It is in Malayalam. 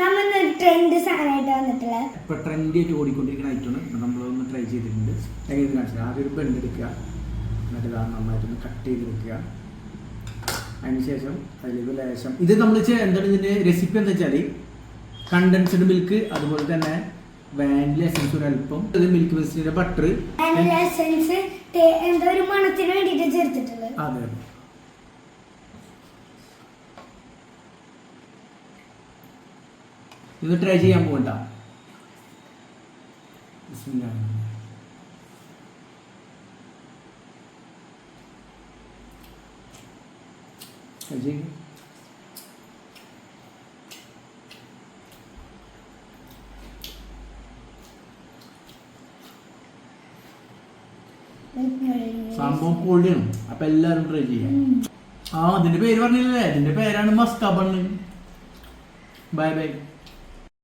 നമ്മൾ ട്രെൻഡ് സാധനമായിട്ട് വന്നിട്ടുള്ളത്. ഇപ്പൊ ട്രെൻഡി ആയിട്ട് ഓടിക്കൊണ്ടിരിക്കുന്ന ഐറ്റമാണ് നമ്മളൊന്ന് ട്രൈ ചെയ്തിട്ടുണ്ട്. എങ്ങനെ കാണിച്ചത് ആദ്യം ഒരു ബെൻഡ് എടുക്കുക. എന്നിട്ട് ഇതാ നന്നായിട്ടൊന്ന് കട്ട് ചെയ്തെടുക്കുക. അതിനുശേഷം അതിലേക്ക് ലേശം ഇത് നമ്മൾ എന്താണ് ഇതിന്റെ റെസിപ്പി എന്താ വെച്ചാൽ കണ്ടൻസ്ഡ് മിൽക്ക് അതുപോലെ തന്നെ വാനില എസൻസ് ഒരു അല്പം. മിൽക്ക് വെസ്റ്റിന്റെ ബട്ടർ എസൻസ് എന്തോ ഒരു മണത്തിന് വേണ്ടിയിട്ട് ചേർത്തിട്ടുള്ളത്? അതെ. ഇത് ട്രൈ ചെയ്യാൻ പോകണ്ട. സംഭവം പൊളിയാണ് അപ്പൊ എല്ലാരും ട്രൈ ചെയ്യാം. ആ അതിന്റെ പേര് പറഞ്ഞില്ലേ? അതിന്റെ പേരാണ് മസ്ക ബണ്ണ് ബൈ ബൈ